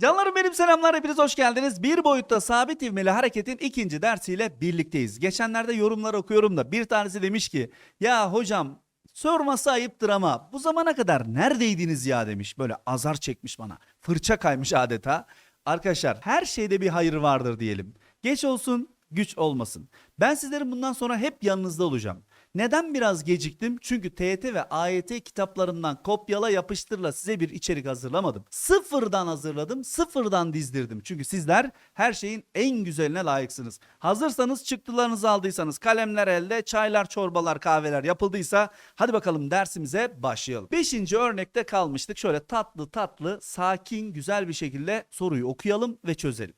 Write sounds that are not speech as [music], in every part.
Canlarım benim selamlar hepiniz hoş geldiniz. Bir boyutta sabit ivmeli hareketin ikinci dersiyle birlikteyiz. Geçenlerde yorumlar okuyorum da bir tanesi demiş ki ya hocam sorması ayıptır ama bu zamana kadar neredeydiniz ya demiş. Böyle azar çekmiş bana. Fırça kaymış adeta. Arkadaşlar her şeyde bir hayır vardır diyelim. Geç olsun güç olmasın. Ben sizlerin bundan sonra hep yanınızda olacağım. Neden biraz geciktim? Çünkü TYT ve AYT kitaplarından kopyala yapıştırla size bir içerik hazırlamadım. Sıfırdan hazırladım, sıfırdan dizdirdim. Çünkü sizler her şeyin en güzeline layıksınız. Hazırsanız çıktılarınızı aldıysanız kalemler elde, çaylar, çorbalar, kahveler yapıldıysa hadi bakalım dersimize başlayalım. Beşinci örnekte kalmıştık. Şöyle tatlı tatlı, sakin, güzel bir şekilde soruyu okuyalım ve çözelim.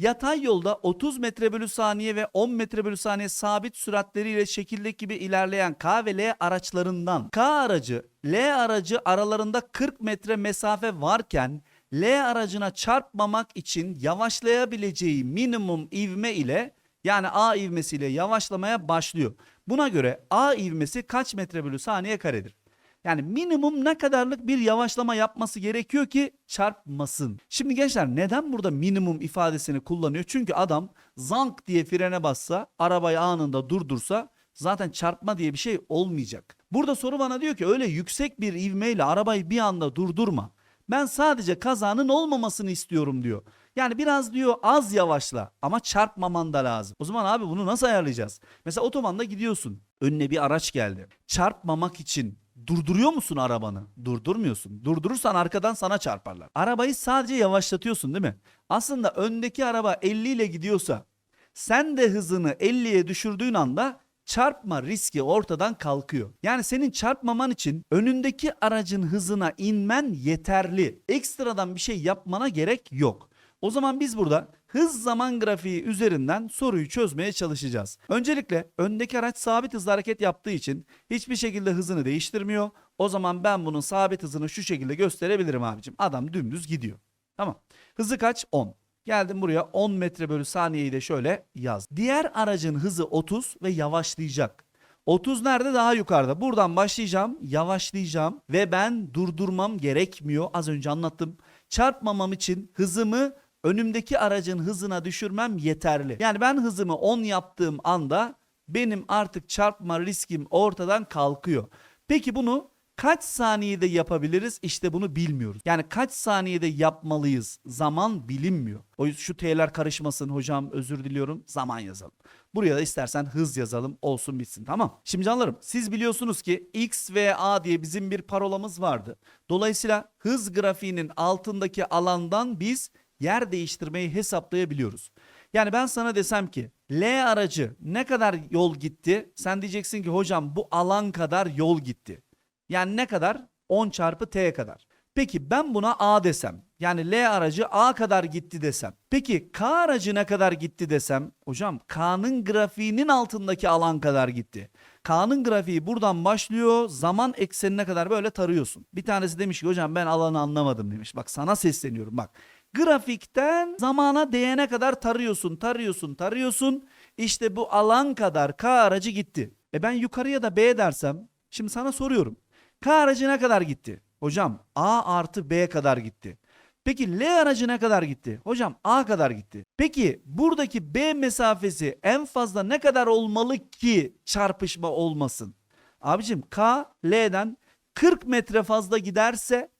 Yatay yolda 30 metre bölü saniye ve 10 metre bölü saniye sabit süratleriyle şekildeki gibi ilerleyen K ve L araçlarından K aracı L aracı aralarında 40 metre mesafe varken L aracına çarpmamak için yavaşlayabileceği minimum ivme ile yani A ivmesiyle yavaşlamaya başlıyor. Buna göre A ivmesi kaç metre bölü saniye karedir? Yani minimum ne kadarlık bir yavaşlama yapması gerekiyor ki çarpmasın. Şimdi gençler neden burada minimum ifadesini kullanıyor? Çünkü adam zank diye frene bassa, arabayı anında durdursa zaten çarpma diye bir şey olmayacak. Burada soru bana diyor ki öyle yüksek bir ivmeyle arabayı bir anda durdurma. Ben sadece kazanın olmamasını istiyorum diyor. Yani biraz diyor az yavaşla ama çarpmaman da lazım. O zaman abi bunu nasıl ayarlayacağız? Mesela otobanda gidiyorsun. Önüne bir araç geldi. Çarpmamak için durduruyor musun arabanı? Durdurmuyorsun. Durdurursan arkadan sana çarparlar. Arabayı sadece yavaşlatıyorsun değil mi? Aslında öndeki araba 50 ile gidiyorsa sen de hızını 50'ye düşürdüğün anda çarpma riski ortadan kalkıyor. Yani senin çarpmaman için önündeki aracın hızına inmen yeterli. Ekstradan bir şey yapmana gerek yok. O zaman biz burada hız zaman grafiği üzerinden soruyu çözmeye çalışacağız. Öncelikle öndeki araç sabit hızla hareket yaptığı için hiçbir şekilde hızını değiştirmiyor. O zaman ben bunun sabit hızını şu şekilde gösterebilirim abicim. Adam dümdüz gidiyor. Tamam. Hızı kaç? 10. Geldim buraya 10 metre bölü saniyeyi de şöyle yaz. Diğer aracın hızı 30 ve yavaşlayacak. 30 nerede? Daha yukarıda. Buradan başlayacağım, yavaşlayacağım ve ben durdurmam gerekmiyor. Az önce anlattım. Çarpmamam için hızımı önümdeki aracın hızına düşürmem yeterli. Yani ben hızımı 10 yaptığım anda benim artık çarpma riskim ortadan kalkıyor. Peki bunu kaç saniyede yapabiliriz? İşte bunu bilmiyoruz. Yani kaç saniyede yapmalıyız? Zaman bilinmiyor. O yüzden şu T'ler karışmasın hocam özür diliyorum. Zaman yazalım. Buraya da istersen hız yazalım olsun bitsin tamam. Şimdi canlarım siz biliyorsunuz ki X ve A diye bizim bir parolamız vardı. Dolayısıyla hız grafiğinin altındaki alandan biz yer değiştirmeyi hesaplayabiliyoruz. Yani ben sana desem ki L aracı ne kadar yol gitti? Sen diyeceksin ki hocam bu alan kadar yol gitti. Yani ne kadar? 10 çarpı T kadar. Peki ben buna A desem. Yani L aracı A kadar gitti desem. Peki K aracı ne kadar gitti desem. Hocam K'nın grafiğinin altındaki alan kadar gitti. K'nın grafiği buradan başlıyor. Zaman eksenine kadar böyle tarıyorsun. Bir tanesi demiş ki hocam ben alanı anlamadım demiş. Bak sana sesleniyorum bak. Grafikten zamana değene kadar tarıyorsun, tarıyorsun, tarıyorsun. İşte bu alan kadar K aracı gitti. E ben yukarıya da B dersem, şimdi sana soruyorum. K aracı ne kadar gitti? Hocam A artı B kadar gitti. Peki L aracı ne kadar gitti? Hocam A kadar gitti. Peki buradaki B mesafesi en fazla ne kadar olmalı ki çarpışma olmasın? Abicim K L'den 40 metre fazla giderse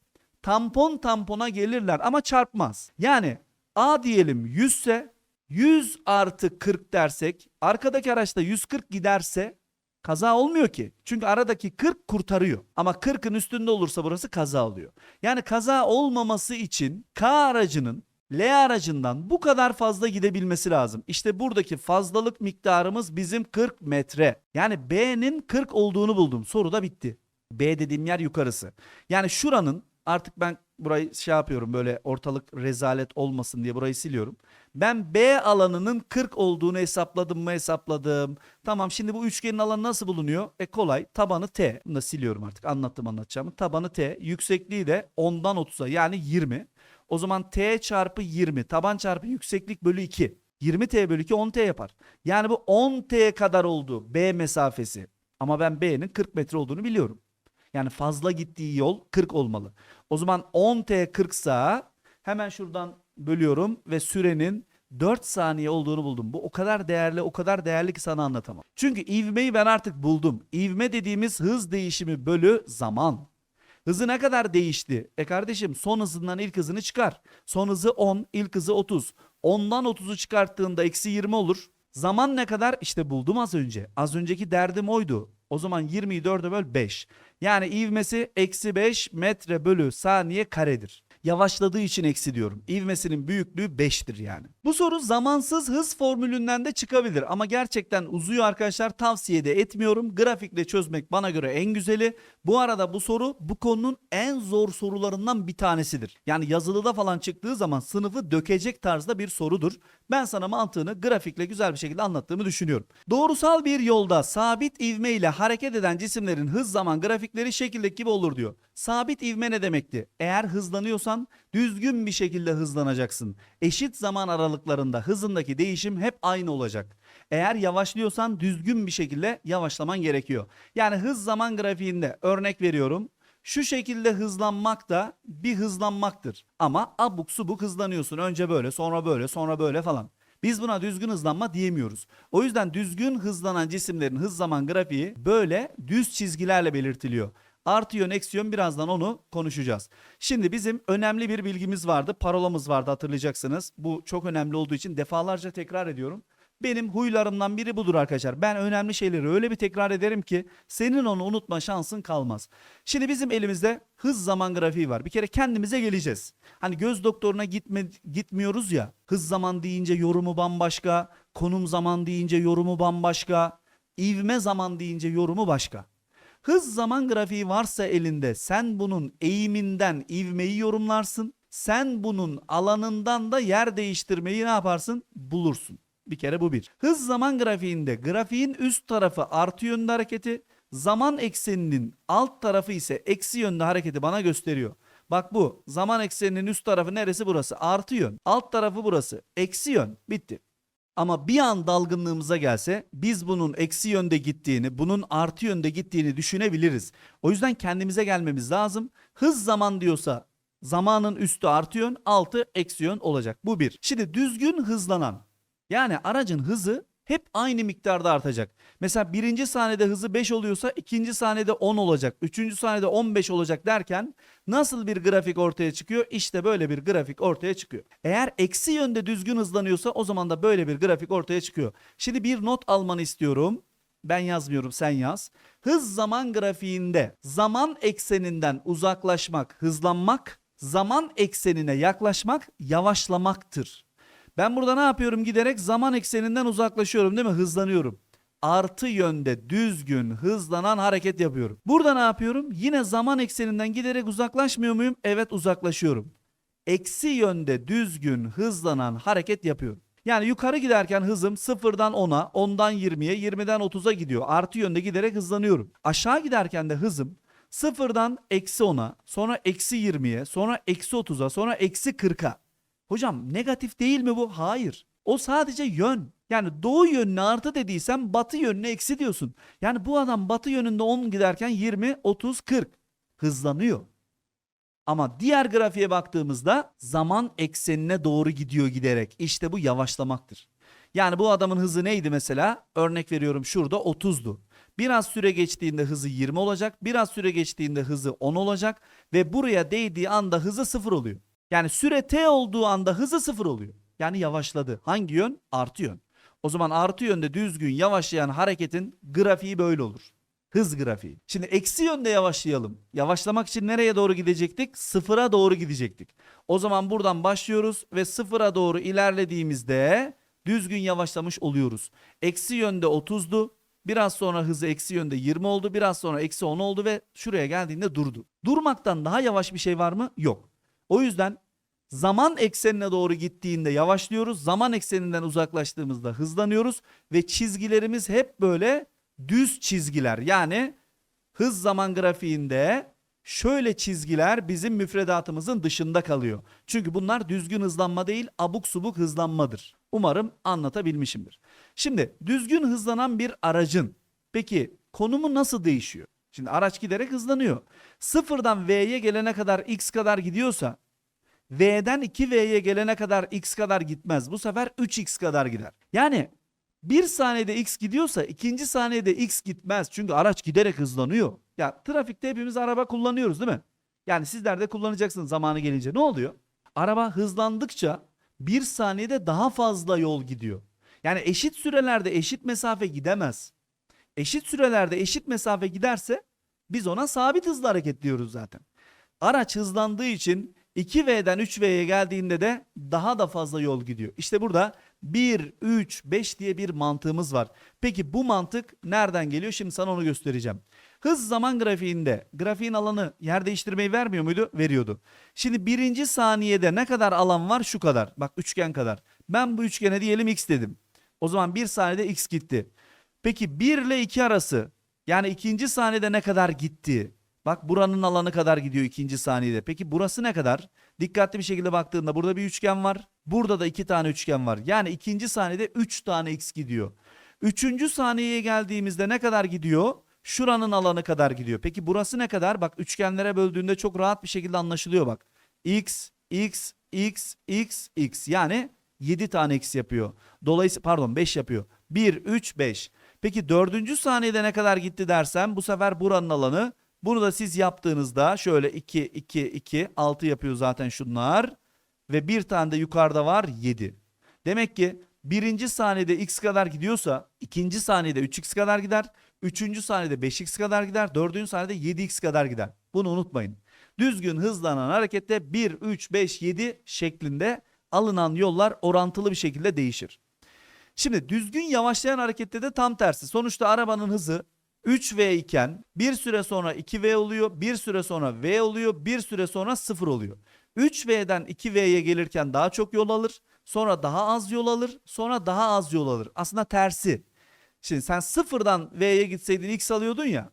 tampon tampona gelirler ama çarpmaz. Yani A diyelim 100 ise 100 artı 40 dersek arkadaki araçta 140 giderse kaza olmuyor ki. Çünkü aradaki 40 kurtarıyor. Ama 40'ın üstünde olursa burası kaza oluyor. Yani kaza olmaması için K aracının L aracından bu kadar fazla gidebilmesi lazım. İşte buradaki fazlalık miktarımız bizim 40 metre. Yani B'nin 40 olduğunu buldum. Soru da bitti. B dediğim yer yukarısı. Yani şuranın artık ben burayı şey yapıyorum böyle ortalık rezalet olmasın diye burayı siliyorum. Ben B alanının 40 olduğunu hesapladım mı hesapladım. Tamam şimdi bu üçgenin alanı nasıl bulunuyor? E kolay tabanı T. Bunu da siliyorum artık anlattım anlatacağımı. Tabanı T yüksekliği de 10'dan 30'a yani 20. O zaman T çarpı 20 taban çarpı yükseklik bölü 2. 20T bölü 2 10T yapar. Yani bu 10T kadar oldu B mesafesi. Ama ben B'nin 40 metre olduğunu biliyorum. Yani fazla gittiği yol 40 olmalı. O zaman 10T 40 sa Hemen şuradan bölüyorum ve sürenin 4 saniye olduğunu buldum. Bu o kadar değerli, o kadar değerli ki sana anlatamam. Çünkü ivmeyi ben artık buldum. İvme dediğimiz hız değişimi bölü zaman. Hızı ne kadar değişti? E kardeşim son hızından ilk hızını çıkar. Son hızı 10, ilk hızı 30. 10'dan 30'u çıkarttığında eksi 20 olur. Zaman ne kadar? İşte buldum az önce. Az önceki derdim oydu. O zaman 20'yi 4'e böl 5. Yani ivmesi eksi 5 metre bölü saniye karedir. Yavaşladığı için eksi diyorum. İvmesinin büyüklüğü 5'tir yani. Bu soru zamansız hız formülünden de çıkabilir. Ama gerçekten uzuyor arkadaşlar. Tavsiye de etmiyorum. Grafikle çözmek bana göre en güzeli. Bu arada bu soru bu konunun en zor sorularından bir tanesidir. Yani yazılıda falan çıktığı zaman sınıfı dökecek tarzda bir sorudur. Ben sana mantığını grafikle güzel bir şekilde anlattığımı düşünüyorum. Doğrusal bir yolda sabit ivme ile hareket eden cisimlerin hız zaman grafikleri şekildeki gibi olur diyor. Sabit ivme ne demekti? Eğer hızlanıyorsan düzgün bir şekilde hızlanacaksın. Eşit zaman aralıklarında hızındaki değişim hep aynı olacak. Eğer yavaşlıyorsan düzgün bir şekilde yavaşlaman gerekiyor. Yani hız zaman grafiğinde örnek veriyorum. Şu şekilde hızlanmak da bir hızlanmaktır. Ama abuk subuk hızlanıyorsun. Önce böyle, sonra böyle, sonra böyle falan. Biz buna düzgün hızlanma diyemiyoruz. O yüzden düzgün hızlanan cisimlerin hız zaman grafiği böyle düz çizgilerle belirtiliyor. Artı yön, eksi yön birazdan onu konuşacağız. Şimdi bizim önemli bir bilgimiz vardı. Parolamız vardı hatırlayacaksınız. Bu çok önemli olduğu için defalarca tekrar ediyorum. Benim huylarımdan biri budur arkadaşlar. Ben önemli şeyleri öyle bir tekrar ederim ki senin onu unutma şansın kalmaz. Şimdi bizim elimizde hız zaman grafiği var. Bir kere kendimize geleceğiz. Hani göz doktoruna gitme, gitmiyoruz ya. Hız zaman deyince yorumu bambaşka, konum zaman deyince yorumu bambaşka, ivme zaman deyince yorumu başka. Hız zaman grafiği varsa elinde sen bunun eğiminden ivmeyi yorumlarsın. Sen bunun alanından da yer değiştirmeyi ne yaparsın? Bulursun. Bir kere bu bir. Hız zaman grafiğinde grafiğin üst tarafı artı yönde hareketi, zaman ekseninin alt tarafı ise eksi yönde hareketi bana gösteriyor. Bak bu zaman ekseninin üst tarafı neresi burası? Artı yön. Alt tarafı burası. Eksi yön. Bitti. Ama bir an dalgınlığımıza gelse biz bunun eksi yönde gittiğini, bunun artı yönde gittiğini düşünebiliriz. O yüzden kendimize gelmemiz lazım. Hız zaman diyorsa zamanın üstü artı yön, altı eksi yön olacak. Bu bir. Şimdi düzgün hızlanan yani aracın hızı hep aynı miktarda artacak. Mesela birinci saniyede hızı 5 oluyorsa ikinci saniyede 10 olacak. Üçüncü saniyede 15 olacak derken nasıl bir grafik ortaya çıkıyor? İşte böyle bir grafik ortaya çıkıyor. Eğer eksi yönde düzgün hızlanıyorsa o zaman da böyle bir grafik ortaya çıkıyor. Şimdi bir not almanı istiyorum. Ben yazmıyorum sen yaz. Hız zaman grafiğinde zaman ekseninden uzaklaşmak, hızlanmak, zaman eksenine yaklaşmak yavaşlamaktır. Ben burada ne yapıyorum giderek zaman ekseninden uzaklaşıyorum değil mi? Hızlanıyorum. Artı yönde düzgün hızlanan hareket yapıyorum. Burada ne yapıyorum? Yine zaman ekseninden giderek uzaklaşmıyor muyum? Evet uzaklaşıyorum. Eksi yönde düzgün hızlanan hareket yapıyorum. Yani yukarı giderken hızım 0'dan 10'a, 10'dan 20'ye, 20'den 30'a gidiyor. Artı yönde giderek hızlanıyorum. Aşağı giderken de hızım 0'dan eksi 10'a, sonra eksi 20'ye, sonra eksi 30'a, sonra eksi 40'a. Hocam negatif değil mi bu? Hayır. O sadece yön. Yani doğu yönüne artı dediysem batı yönüne eksi diyorsun. Yani bu adam batı yönünde 10 giderken 20, 30, 40 hızlanıyor. Ama diğer grafiğe baktığımızda zaman eksenine doğru gidiyor giderek. İşte bu yavaşlamaktır. Yani bu adamın hızı neydi mesela? Örnek veriyorum şurada 30'du. Biraz süre geçtiğinde hızı 20 olacak. Biraz süre geçtiğinde hızı 10 olacak. Ve buraya değdiği anda hızı 0 oluyor. Yani süre t olduğu anda hızı 0 oluyor. Yani yavaşladı. Hangi yön? Artı yön. O zaman artı yönde düzgün yavaşlayan hareketin grafiği böyle olur. Hız grafiği. Şimdi eksi yönde yavaşlayalım. Yavaşlamak için nereye doğru gidecektik? Sıfıra doğru gidecektik. O zaman buradan başlıyoruz ve sıfıra doğru ilerlediğimizde düzgün yavaşlamış oluyoruz. Eksi yönde 30'du. Biraz sonra hızı eksi yönde 20 oldu. Biraz sonra eksi 10 oldu ve şuraya geldiğinde durdu. Durmaktan daha yavaş bir şey var mı? Yok. O yüzden zaman eksenine doğru gittiğinde yavaşlıyoruz. Zaman ekseninden uzaklaştığımızda hızlanıyoruz ve çizgilerimiz hep böyle düz çizgiler. Yani hız zaman grafiğinde şöyle çizgiler bizim müfredatımızın dışında kalıyor. Çünkü bunlar düzgün hızlanma değil, abuk subuk hızlanmadır. Umarım anlatabilmişimdir. Şimdi düzgün hızlanan bir aracın peki konumu nasıl değişiyor? Şimdi araç giderek hızlanıyor. Sıfırdan V'ye gelene kadar X kadar gidiyorsa V'den 2V'ye gelene kadar x kadar gitmez. Bu sefer 3x kadar gider. Yani bir saniyede x gidiyorsa ikinci saniyede x gitmez. Çünkü araç giderek hızlanıyor. Ya trafikte hepimiz araba kullanıyoruz değil mi? Yani sizler de kullanacaksınız zamanı gelince. Ne oluyor? Araba hızlandıkça bir saniyede daha fazla yol gidiyor. Yani eşit sürelerde eşit mesafe gidemez. Eşit sürelerde eşit mesafe giderse biz ona sabit hızla hareket diyoruz zaten. Araç hızlandığı için 2V'den 3V'ye geldiğinde de daha da fazla yol gidiyor. İşte burada 1, 3, 5 diye bir mantığımız var. Peki bu mantık nereden geliyor? Şimdi sana onu göstereceğim. Hız zaman grafiğinde grafiğin alanı yer değiştirmeyi vermiyor muydu? Veriyordu. Şimdi birinci saniyede ne kadar alan var? Şu kadar. Bak üçgen kadar. Ben bu üçgene diyelim x dedim. O zaman bir saniyede x gitti. Peki 1 ile 2 arası yani ikinci saniyede ne kadar gitti? Bak buranın alanı kadar gidiyor ikinci saniyede. Peki burası ne kadar? Dikkatli bir şekilde baktığında burada bir üçgen var. Burada da iki tane üçgen var. Yani ikinci saniyede 3 tane x gidiyor. Üçüncü saniyeye geldiğimizde ne kadar gidiyor? Şuranın alanı kadar gidiyor. Peki burası ne kadar? Bak üçgenlere böldüğünde çok rahat bir şekilde anlaşılıyor bak. x, x, x, x, x. Yani 7 tane x yapıyor. Dolayısıyla pardon 5 yapıyor. 1, 3, 5. Peki dördüncü saniyede ne kadar gitti dersem bu sefer buranın alanı. Bunu da siz yaptığınızda şöyle 2, 2, 2, 6 yapıyor zaten şunlar. Ve bir tane de yukarıda var 7. Demek ki birinci saniyede x kadar gidiyorsa ikinci saniyede 3x kadar gider. Üçüncü saniyede 5x kadar gider. Dördüncü saniyede 7x kadar gider. Bunu unutmayın. Düzgün hızlanan harekette 1, 3, 5, 7 şeklinde alınan yollar orantılı bir şekilde değişir. Şimdi düzgün yavaşlayan harekette de tam tersi. Sonuçta arabanın hızı 3V iken bir süre sonra 2V oluyor, bir süre sonra V oluyor, bir süre sonra 0 oluyor. 3V'den 2V'ye gelirken daha çok yol alır, sonra daha az yol alır, sonra daha az yol alır. Aslında tersi. Şimdi sen sıfırdan V'ye gitseydin X alıyordun ya.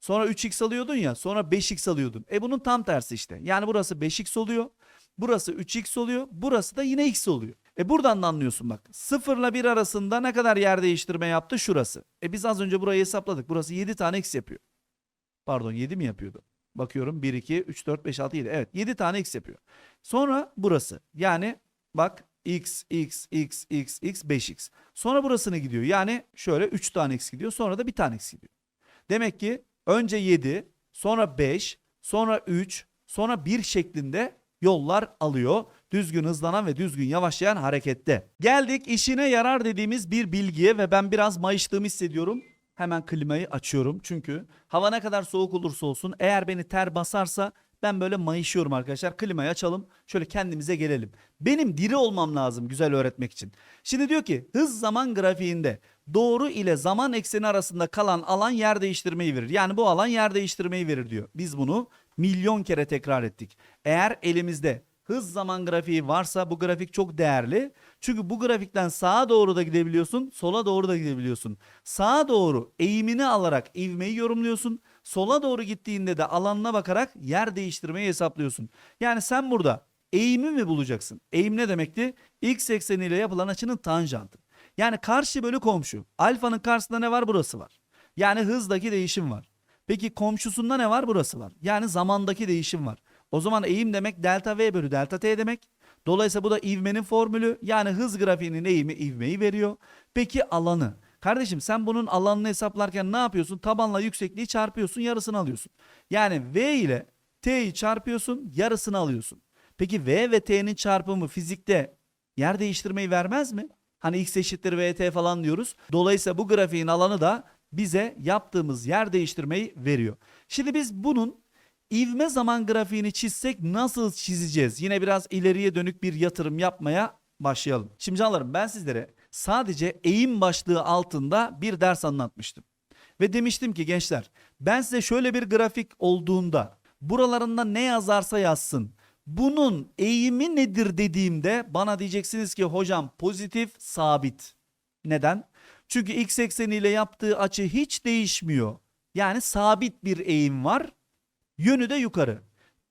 Sonra 3X alıyordun ya, sonra 5X alıyordun. E bunun tam tersi işte. Yani burası 5X oluyor, burası 3X oluyor, burası da yine X oluyor. E buradan da anlıyorsun bak. 0 ile 1 arasında ne kadar yer değiştirme yaptı? Şurası. E biz az önce burayı hesapladık. Burası 7 tane x yapıyor. Pardon 7 mi yapıyordu? Bakıyorum 1, 2, 3, 4, 5, 6, 7. Evet 7 tane x yapıyor. Sonra burası. Yani bak x, x, x, x, x, 5x. Sonra burasına gidiyor. Yani şöyle 3 tane x gidiyor. Sonra da bir tane x gidiyor. Demek ki önce 7, sonra 5, sonra 3, sonra 1 şeklinde yollar alıyor. Düzgün hızlanan ve düzgün yavaşlayan harekette. Geldik işine yarar dediğimiz bir bilgiye ve ben biraz mayıştığımı hissediyorum. Hemen klimayı açıyorum çünkü hava ne kadar soğuk olursa olsun eğer beni ter basarsa ben böyle mayışıyorum arkadaşlar. Klimayı açalım şöyle kendimize gelelim. Benim diri olmam lazım güzel öğretmek için. Şimdi diyor ki hız zaman grafiğinde doğru ile zaman ekseni arasında kalan alan yer değiştirmeyi verir. Yani bu alan yer değiştirmeyi verir diyor. Biz bunu milyon kere tekrar ettik. Eğer elimizde hız zaman grafiği varsa bu grafik çok değerli. Çünkü bu grafikten sağa doğru da gidebiliyorsun, sola doğru da gidebiliyorsun. Sağa doğru eğimini alarak ivmeyi yorumluyorsun. Sola doğru gittiğinde de alanına bakarak yer değiştirmeyi hesaplıyorsun. Yani sen burada eğimi mi bulacaksın? Eğim ne demekti? X ekseniyle yapılan açının tanjantı. Yani karşı bölü komşu. Alfanın karşısında ne var? Burası var. Yani hızdaki değişim var. Peki komşusunda ne var? Burası var. Yani zamandaki değişim var. O zaman eğim demek delta V bölü delta T demek. Dolayısıyla bu da ivmenin formülü. Yani hız grafiğinin eğimi ivmeyi veriyor. Peki alanı. Kardeşim sen bunun alanını hesaplarken ne yapıyorsun? Tabanla yüksekliği çarpıyorsun yarısını alıyorsun. Yani V ile T'yi çarpıyorsun yarısını alıyorsun. Peki V ve T'nin çarpımı fizikte yer değiştirmeyi vermez mi? Hani x eşittir VT falan diyoruz. Dolayısıyla bu grafiğin alanı da bize yaptığımız yer değiştirmeyi veriyor. Şimdi biz bunun ivme zaman grafiğini çizsek nasıl çizeceğiz? Yine biraz ileriye dönük bir yatırım yapmaya başlayalım. Şimdi canlarım ben sizlere sadece eğim başlığı altında bir ders anlatmıştım. Ve demiştim ki gençler ben size şöyle bir grafik olduğunda buralarında ne yazarsa yazsın. Bunun eğimi nedir dediğimde bana diyeceksiniz ki hocam pozitif sabit. Neden? Çünkü x ekseniyle yaptığı açı hiç değişmiyor. Yani sabit bir eğim var. Yönü de yukarı.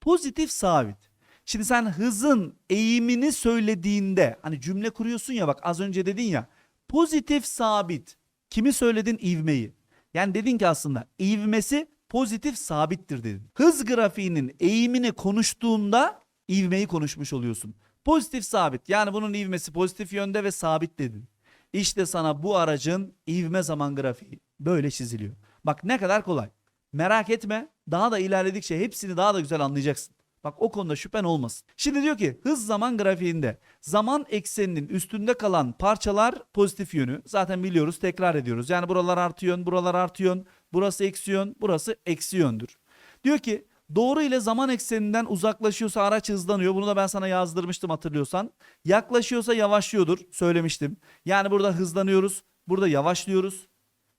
Pozitif sabit. Şimdi sen hızın eğimini söylediğinde hani cümle kuruyorsun ya bak az önce dedin ya pozitif sabit. Kimi söyledin? İvmeyi. Yani dedin ki aslında ivmesi pozitif sabittir dedin. Hız grafiğinin eğimini konuştuğunda ivmeyi konuşmuş oluyorsun. Pozitif sabit yani bunun ivmesi pozitif yönde ve sabit dedin. İşte sana bu aracın ivme zaman grafiği böyle çiziliyor. Bak ne kadar kolay. Merak etme daha da ilerledikçe hepsini daha da güzel anlayacaksın. Bak o konuda şüphen olmasın. Şimdi diyor ki hız zaman grafiğinde zaman ekseninin üstünde kalan parçalar pozitif yönü. Zaten biliyoruz tekrar ediyoruz. Yani buralar artı yön, buralar artı yön, burası eksi yön, burası eksi yöndür. Diyor ki doğru ile zaman ekseninden uzaklaşıyorsa araç hızlanıyor. Bunu da ben sana yazdırmıştım hatırlıyorsan. Yaklaşıyorsa yavaşlıyordur söylemiştim. Yani burada hızlanıyoruz, burada yavaşlıyoruz.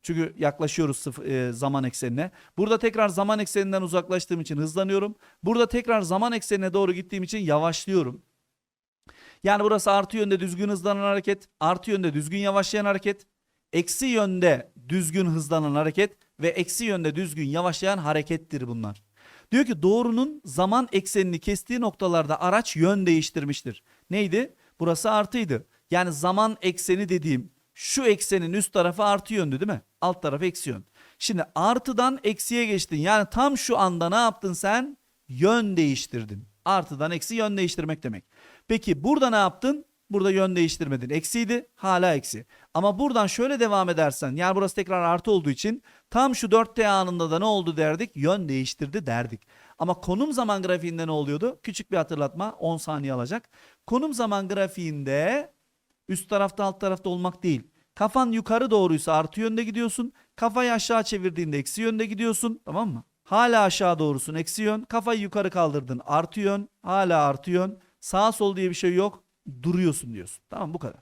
Çünkü yaklaşıyoruz sıf- e, zaman eksenine. Burada tekrar zaman ekseninden uzaklaştığım için hızlanıyorum. Burada tekrar zaman eksenine doğru gittiğim için yavaşlıyorum. Yani burası artı yönde düzgün hızlanan hareket, artı yönde düzgün yavaşlayan hareket, eksi yönde düzgün hızlanan hareket ve eksi yönde düzgün yavaşlayan harekettir bunlar. Diyor ki doğrunun zaman eksenini kestiği noktalarda araç yön değiştirmiştir. Neydi? Burası artıydı. Yani zaman ekseni dediğim şu eksenin üst tarafı artı yöndü değil mi? Alt tarafı eksi yön. Şimdi artıdan eksiye geçtin. Yani tam şu anda ne yaptın sen? Yön değiştirdin. Artıdan eksi yön değiştirmek demek. Peki burada ne yaptın? Burada yön değiştirmedin. Eksiydi hala eksi. Ama buradan şöyle devam edersen yani burası tekrar artı olduğu için tam şu 4T anında da ne oldu derdik? Yön değiştirdi derdik. Ama konum zaman grafiğinde ne oluyordu? Küçük bir hatırlatma 10 saniye alacak. Konum zaman grafiğinde üst tarafta alt tarafta olmak değil. Kafan yukarı doğruysa artı yönde gidiyorsun. Kafayı aşağı çevirdiğinde eksi yönde gidiyorsun. Tamam mı? Hala aşağı doğrusun eksi yön. Kafayı yukarı kaldırdın artı yön. Hala artı yön. Sağ sol diye bir şey yok. Duruyorsun diyorsun. Tamam bu kadar.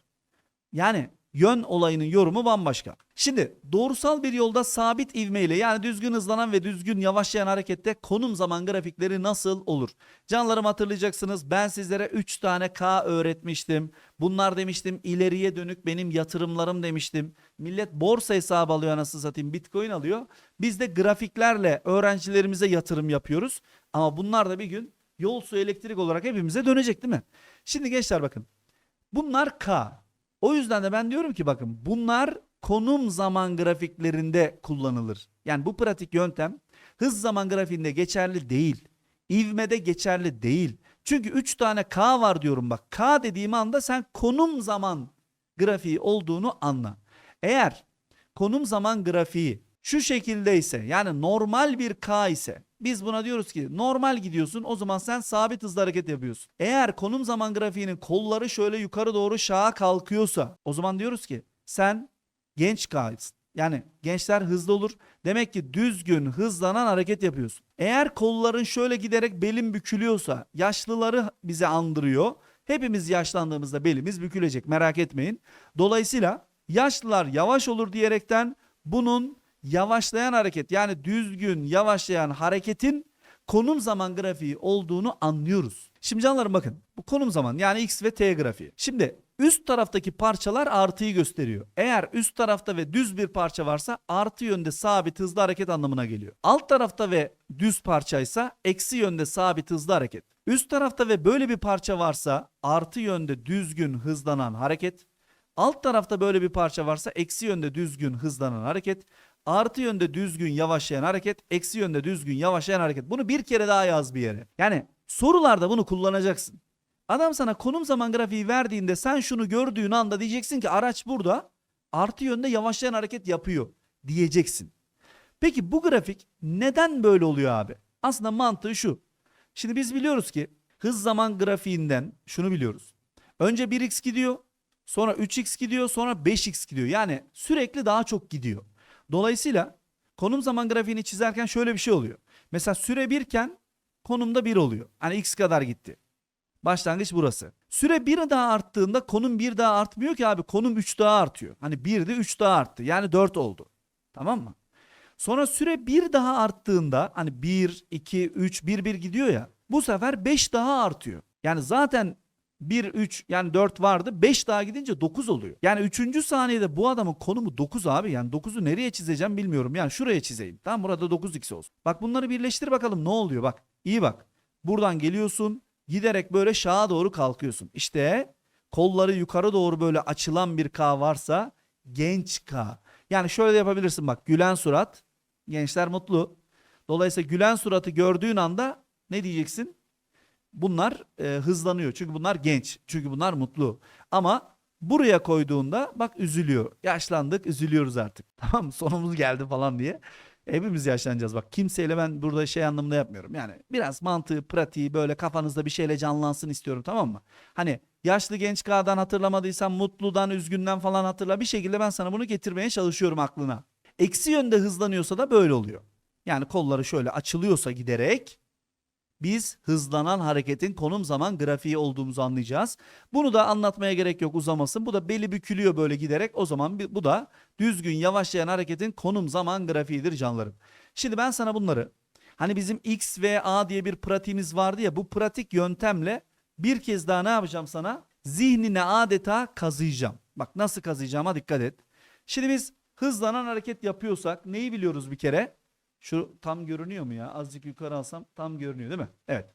Yani yön olayının yorumu bambaşka. Şimdi doğrusal bir yolda sabit ivmeyle yani düzgün hızlanan ve düzgün yavaşlayan harekette konum zaman grafikleri nasıl olur? Canlarım hatırlayacaksınız ben sizlere 3 tane K öğretmiştim. Bunlar demiştim ileriye dönük benim yatırımlarım demiştim. Millet borsa hesabı alıyor anasını satayım bitcoin alıyor. Biz de grafiklerle öğrencilerimize yatırım yapıyoruz. Ama bunlar da bir gün yol su elektrik olarak hepimize dönecek değil mi? Şimdi gençler bakın bunlar K. O yüzden de ben diyorum ki bakın bunlar konum zaman grafiklerinde kullanılır. Yani bu pratik yöntem hız zaman grafiğinde geçerli değil. İvmede geçerli değil. Çünkü 3 tane K var diyorum bak. K dediğim anda sen konum zaman grafiği olduğunu anla. Eğer konum zaman grafiği şu şekildeyse yani normal bir K ise biz buna diyoruz ki normal gidiyorsun o zaman sen sabit hızla hareket yapıyorsun. Eğer konum zaman grafiğinin kolları şöyle yukarı doğru şaha kalkıyorsa o zaman diyoruz ki sen genç K'sın. Yani gençler hızlı olur. Demek ki düzgün hızlanan hareket yapıyorsun. Eğer kolların şöyle giderek belin bükülüyorsa yaşlıları bize andırıyor. Hepimiz yaşlandığımızda belimiz bükülecek merak etmeyin. Dolayısıyla yaşlılar yavaş olur diyerekten bunun yavaşlayan hareket yani düzgün yavaşlayan hareketin konum zaman grafiği olduğunu anlıyoruz. Şimdi canlarım bakın bu konum zaman yani x ve t grafiği. Şimdi üst taraftaki parçalar artıyı gösteriyor. Eğer üst tarafta ve düz bir parça varsa artı yönde sabit hızlı hareket anlamına geliyor. Alt tarafta ve düz parçaysa eksi yönde sabit hızlı hareket. Üst tarafta ve böyle bir parça varsa artı yönde düzgün hızlanan hareket. Alt tarafta böyle bir parça varsa eksi yönde düzgün hızlanan hareket. Artı yönde düzgün yavaşlayan hareket, eksi yönde düzgün yavaşlayan hareket. Bunu bir kere daha yaz bir yere. Yani sorularda bunu kullanacaksın. Adam sana konum zaman grafiği verdiğinde sen şunu gördüğün anda diyeceksin ki araç burada artı yönde yavaşlayan hareket yapıyor diyeceksin. Peki bu grafik neden böyle oluyor abi? Aslında mantığı şu. Şimdi biz biliyoruz ki hız zaman grafiğinden şunu biliyoruz. Önce 1x gidiyor, sonra 3x gidiyor, sonra 5x gidiyor. Yani sürekli daha çok gidiyor. Dolayısıyla konum zaman grafiğini çizerken şöyle bir şey oluyor. Mesela süre 1 iken konumda 1 oluyor. Hani x kadar gitti. Başlangıç burası. Süre 1 daha arttığında konum 1 daha artmıyor ki abi. Konum 3 daha artıyor. Hani 1'de 3 daha arttı. Yani 4 oldu. Tamam mı? Sonra süre 1 daha arttığında hani 1, 2, 3, 1, 1 gidiyor ya. Bu sefer 5 daha artıyor. Yani zaten 1, 3 yani 4 vardı. 5 daha gidince 9 oluyor. Yani 3. saniyede bu adamın konumu 9 abi. Yani 9'u nereye çizeceğim bilmiyorum. Yani şuraya çizeyim. Tamam burada 9x olsun. Bak bunları birleştir bakalım ne oluyor bak. İyi bak. Buradan geliyorsun. Giderek böyle şaha doğru kalkıyorsun. İşte kolları yukarı doğru böyle açılan bir K varsa genç K. Yani şöyle de yapabilirsin bak. Gülen surat. Gençler mutlu. Dolayısıyla gülen suratı gördüğün anda ne diyeceksin? Bunlar e, hızlanıyor. Çünkü bunlar genç. Çünkü bunlar mutlu. Ama buraya koyduğunda bak üzülüyor. Yaşlandık üzülüyoruz artık. [laughs] Tamam? Sonumuz geldi falan diye. Hepimiz yaşlanacağız bak. Kimseyle ben burada şey anlamında yapmıyorum. Yani biraz mantığı, pratiği böyle kafanızda bir şeyle canlansın istiyorum tamam mı? Hani yaşlı genç K'dan hatırlamadıysan mutludan, üzgünden falan hatırla. Bir şekilde ben sana bunu getirmeye çalışıyorum aklına. Eksi yönde hızlanıyorsa da böyle oluyor. Yani kolları şöyle açılıyorsa giderek biz hızlanan hareketin konum zaman grafiği olduğumuzu anlayacağız. Bunu da anlatmaya gerek yok uzamasın. Bu da beli bükülüyor böyle giderek. O zaman bu da düzgün yavaşlayan hareketin konum zaman grafiğidir canlarım. Şimdi ben sana bunları hani bizim X ve A diye bir pratiğimiz vardı ya bu pratik yöntemle bir kez daha ne yapacağım sana? Zihnine adeta kazıyacağım. Bak nasıl kazıyacağıma dikkat et. Şimdi biz hızlanan hareket yapıyorsak neyi biliyoruz bir kere? Şu tam görünüyor mu ya? Azıcık yukarı alsam tam görünüyor değil mi? Evet.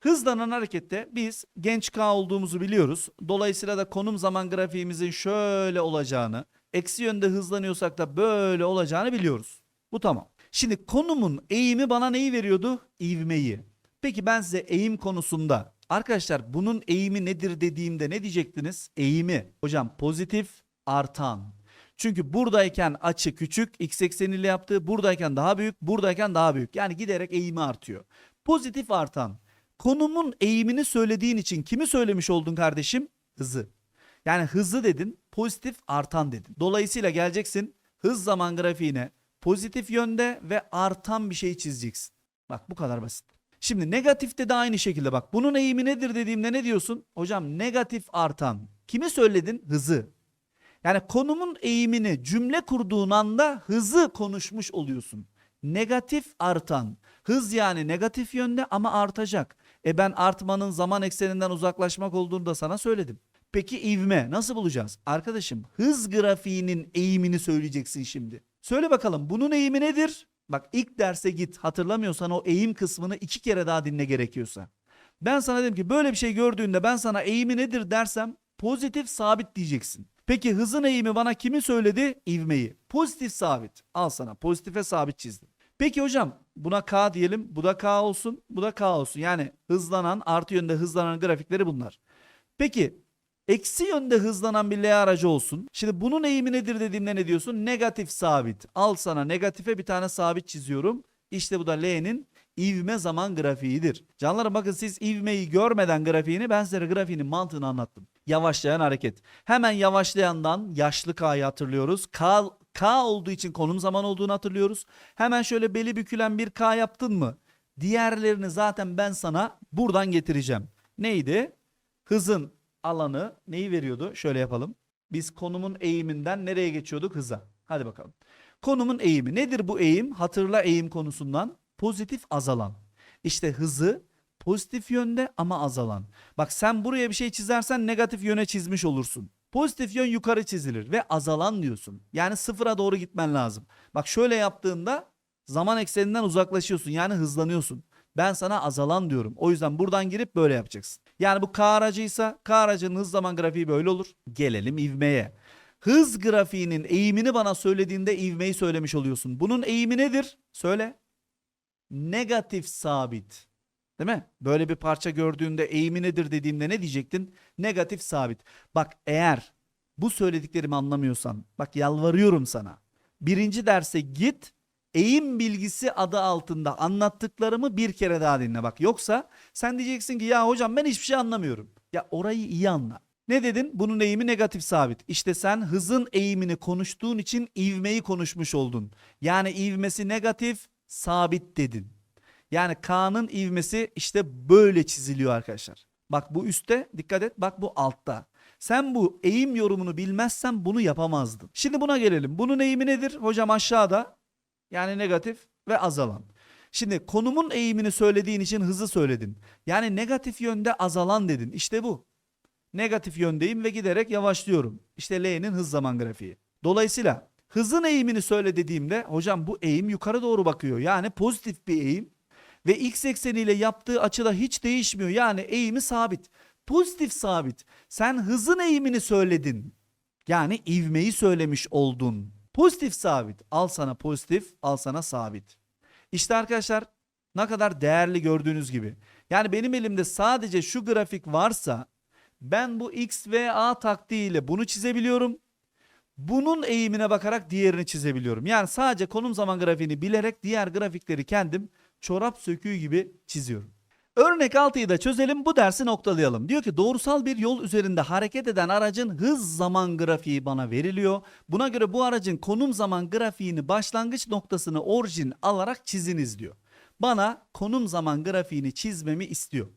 Hızlanan harekette biz genç K olduğumuzu biliyoruz. Dolayısıyla da konum zaman grafiğimizin şöyle olacağını, eksi yönde hızlanıyorsak da böyle olacağını biliyoruz. Bu tamam. Şimdi konumun eğimi bana neyi veriyordu? İvmeyi. Peki ben size eğim konusunda arkadaşlar bunun eğimi nedir dediğimde ne diyecektiniz? Eğimi. Hocam pozitif artan. Çünkü buradayken açı küçük, x ekseniyle yaptığı, buradayken daha büyük, buradayken daha büyük. Yani giderek eğimi artıyor. Pozitif artan. Konumun eğimini söylediğin için kimi söylemiş oldun kardeşim? Hızı. Yani hızı dedin, pozitif artan dedin. Dolayısıyla geleceksin hız zaman grafiğine pozitif yönde ve artan bir şey çizeceksin. Bak bu kadar basit. Şimdi negatifte de aynı şekilde bak. Bunun eğimi nedir dediğimde ne diyorsun? Hocam negatif artan. Kimi söyledin? Hızı. Yani konumun eğimini cümle kurduğun anda hızı konuşmuş oluyorsun. Negatif artan. Hız yani negatif yönde ama artacak. E ben artmanın zaman ekseninden uzaklaşmak olduğunu da sana söyledim. Peki ivme nasıl bulacağız? Arkadaşım hız grafiğinin eğimini söyleyeceksin şimdi. Söyle bakalım bunun eğimi nedir? Bak ilk derse git hatırlamıyorsan o eğim kısmını iki kere daha dinle gerekiyorsa. Ben sana dedim ki böyle bir şey gördüğünde ben sana eğimi nedir dersem pozitif sabit diyeceksin. Peki hızın eğimi bana kimi söyledi? İvmeyi. Pozitif sabit. Al sana pozitife sabit çizdim. Peki hocam buna K diyelim. Bu da K olsun. Bu da K olsun. Yani hızlanan artı yönde hızlanan grafikleri bunlar. Peki eksi yönde hızlanan bir L aracı olsun. Şimdi bunun eğimi nedir dediğimde ne diyorsun? Negatif sabit. Al sana negatife bir tane sabit çiziyorum. İşte bu da L'nin ivme zaman grafiğidir. Canlarım bakın siz ivmeyi görmeden grafiğini ben size grafiğinin mantığını anlattım. Yavaşlayan hareket. Hemen yavaşlayandan yaşlı K'yı hatırlıyoruz. K, K olduğu için konum zaman olduğunu hatırlıyoruz. Hemen şöyle beli bükülen bir K yaptın mı? Diğerlerini zaten ben sana buradan getireceğim. Neydi? Hızın alanı neyi veriyordu? Şöyle yapalım. Biz konumun eğiminden nereye geçiyorduk? Hıza. Hadi bakalım. Konumun eğimi. Nedir bu eğim? Hatırla eğim konusundan. Pozitif azalan. İşte hızı pozitif yönde ama azalan. Bak sen buraya bir şey çizersen negatif yöne çizmiş olursun. Pozitif yön yukarı çizilir ve azalan diyorsun. Yani sıfıra doğru gitmen lazım. Bak şöyle yaptığında zaman ekseninden uzaklaşıyorsun. Yani hızlanıyorsun. Ben sana azalan diyorum. O yüzden buradan girip böyle yapacaksın. Yani bu K aracıysa K aracının hız zaman grafiği böyle olur. Gelelim ivmeye. Hız grafiğinin eğimini bana söylediğinde ivmeyi söylemiş oluyorsun. Bunun eğimi nedir? Söyle. Negatif sabit. Değil mi? Böyle bir parça gördüğünde eğimi nedir dediğimde ne diyecektin? Negatif sabit. Bak eğer bu söylediklerimi anlamıyorsan bak yalvarıyorum sana. Birinci derse git eğim bilgisi adı altında anlattıklarımı bir kere daha dinle bak. Yoksa sen diyeceksin ki ya hocam ben hiçbir şey anlamıyorum. Ya orayı iyi anla. Ne dedin? Bunun eğimi negatif sabit. İşte sen hızın eğimini konuştuğun için ivmeyi konuşmuş oldun. Yani ivmesi negatif sabit dedin. Yani K'nın ivmesi işte böyle çiziliyor arkadaşlar. Bak bu üstte dikkat et bak bu altta. Sen bu eğim yorumunu bilmezsen bunu yapamazdın. Şimdi buna gelelim. Bunun eğimi nedir? Hocam aşağıda yani negatif ve azalan. Şimdi konumun eğimini söylediğin için hızı söyledin. Yani negatif yönde azalan dedin. İşte bu. Negatif yöndeyim ve giderek yavaşlıyorum. İşte L'nin hız zaman grafiği. Dolayısıyla hızın eğimini söyle dediğimde hocam bu eğim yukarı doğru bakıyor. Yani pozitif bir eğim ve x ekseniyle yaptığı açıda hiç değişmiyor. Yani eğimi sabit. Pozitif sabit. Sen hızın eğimini söyledin. Yani ivmeyi söylemiş oldun. Pozitif sabit. Al sana pozitif, al sana sabit. İşte arkadaşlar ne kadar değerli gördüğünüz gibi. Yani benim elimde sadece şu grafik varsa ben bu x ve a taktiğiyle bunu çizebiliyorum. Bunun eğimine bakarak diğerini çizebiliyorum. Yani sadece konum zaman grafiğini bilerek diğer grafikleri kendim çorap söküğü gibi çiziyorum. Örnek 6'yı da çözelim bu dersi noktalayalım. Diyor ki doğrusal bir yol üzerinde hareket eden aracın hız zaman grafiği bana veriliyor. Buna göre bu aracın konum zaman grafiğini başlangıç noktasını orijin alarak çiziniz diyor. Bana konum zaman grafiğini çizmemi istiyor.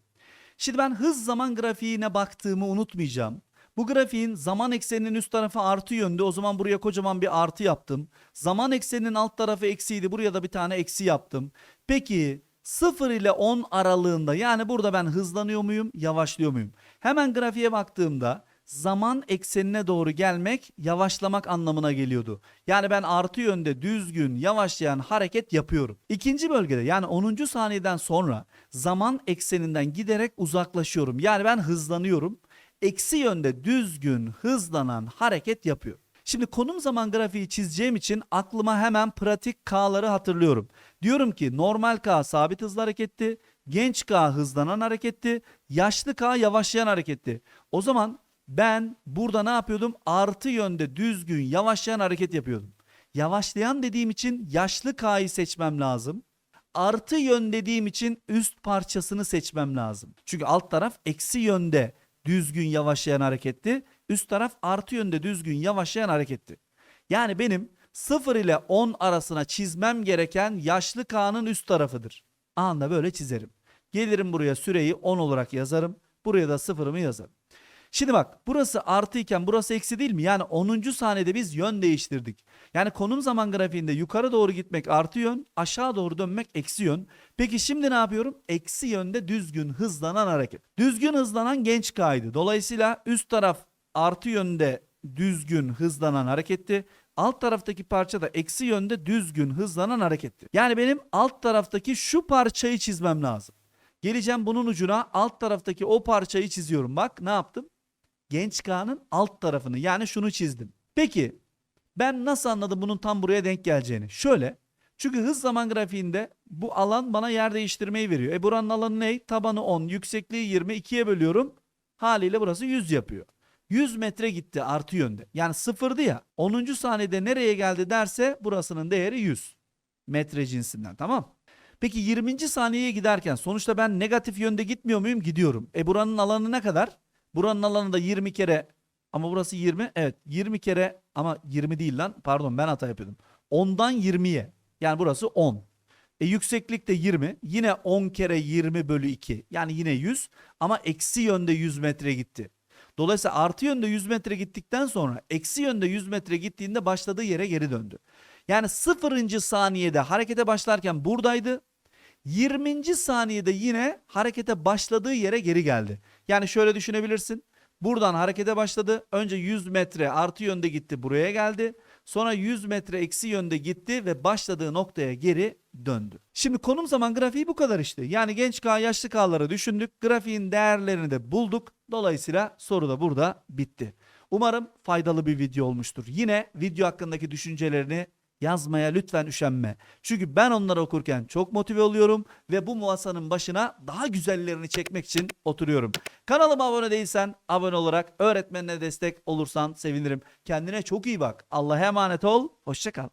Şimdi ben hız zaman grafiğine baktığımı unutmayacağım. Bu grafiğin zaman ekseninin üst tarafı artı yönde. O zaman buraya kocaman bir artı yaptım. Zaman ekseninin alt tarafı eksiydi. Buraya da bir tane eksi yaptım. Peki 0 ile 10 aralığında yani burada ben hızlanıyor muyum, yavaşlıyor muyum? Hemen grafiğe baktığımda zaman eksenine doğru gelmek yavaşlamak anlamına geliyordu. Yani ben artı yönde düzgün yavaşlayan hareket yapıyorum. İkinci bölgede yani 10. saniyeden sonra zaman ekseninden giderek uzaklaşıyorum. Yani ben hızlanıyorum. Eksi yönde düzgün hızlanan hareket yapıyorum. Şimdi konum zaman grafiği çizeceğim için aklıma hemen pratik K'ları hatırlıyorum. Diyorum ki normal K sabit hızlı hareketti, genç K hızlanan hareketti, yaşlı K yavaşlayan hareketti. O zaman ben burada ne yapıyordum? Artı yönde düzgün yavaşlayan hareket yapıyordum. Yavaşlayan dediğim için yaşlı K'yı seçmem lazım. Artı yön dediğim için üst parçasını seçmem lazım. Çünkü alt taraf eksi yönde düzgün yavaşlayan hareketti. Üst taraf artı yönde düzgün yavaşlayan hareketti. Yani benim 0 ile 10 arasına çizmem gereken yaşlı K'nın üst tarafıdır. Anında böyle çizerim. Gelirim buraya süreyi 10 olarak yazarım. Buraya da sıfırımı yazarım. Şimdi bak burası artı iken burası eksi değil mi? Yani 10. saniyede biz yön değiştirdik. Yani konum zaman grafiğinde yukarı doğru gitmek artı yön, aşağı doğru dönmek eksi yön. Peki şimdi ne yapıyorum? Eksi yönde düzgün hızlanan hareket. Düzgün hızlanan genç kaydı. Dolayısıyla üst taraf artı yönde düzgün hızlanan hareketti. Alt taraftaki parça da eksi yönde düzgün hızlanan hareketti. Yani benim alt taraftaki şu parçayı çizmem lazım. Geleceğim bunun ucuna alt taraftaki o parçayı çiziyorum. Bak ne yaptım? Genç K'nın alt tarafını yani şunu çizdim. Peki ben nasıl anladım bunun tam buraya denk geleceğini? Şöyle. Çünkü hız zaman grafiğinde bu alan bana yer değiştirmeyi veriyor. E buranın alanı ne? Tabanı 10, yüksekliği 20, 2'ye bölüyorum. Haliyle burası 100 yapıyor. 100 metre gitti artı yönde. Yani sıfırdı ya. 10. saniyede nereye geldi derse burasının değeri 100. Metre cinsinden tamam. Peki 20. saniyeye giderken sonuçta ben negatif yönde gitmiyor muyum? Gidiyorum. E buranın alanı ne kadar? Buranın alanı da 20 kere ama burası 20. Evet 20 kere ama 20 değil lan. Pardon ben hata yapıyordum. 10'dan 20'ye. Yani burası 10. E yükseklik de 20. Yine 10 kere 20 bölü 2. Yani yine 100 ama eksi yönde 100 metre gitti. Dolayısıyla artı yönde 100 metre gittikten sonra eksi yönde 100 metre gittiğinde başladığı yere geri döndü. Yani 0. saniyede harekete başlarken buradaydı. 20. saniyede yine harekete başladığı yere geri geldi. Yani şöyle düşünebilirsin. Buradan harekete başladı. Önce 100 metre artı yönde gitti buraya geldi. Sonra 100 metre eksi yönde gitti ve başladığı noktaya geri döndü. Şimdi konum zaman grafiği bu kadar işte. Yani genç K yaşlı K'ları düşündük. Grafiğin değerlerini de bulduk. Dolayısıyla soru da burada bitti. Umarım faydalı bir video olmuştur. Yine video hakkındaki düşüncelerini yazmaya lütfen üşenme. Çünkü ben onları okurken çok motive oluyorum ve bu muhasanın başına daha güzellerini çekmek için oturuyorum. Kanalıma abone değilsen abone olarak öğretmenine destek olursan sevinirim. Kendine çok iyi bak. Allah'a emanet ol. Hoşçakal.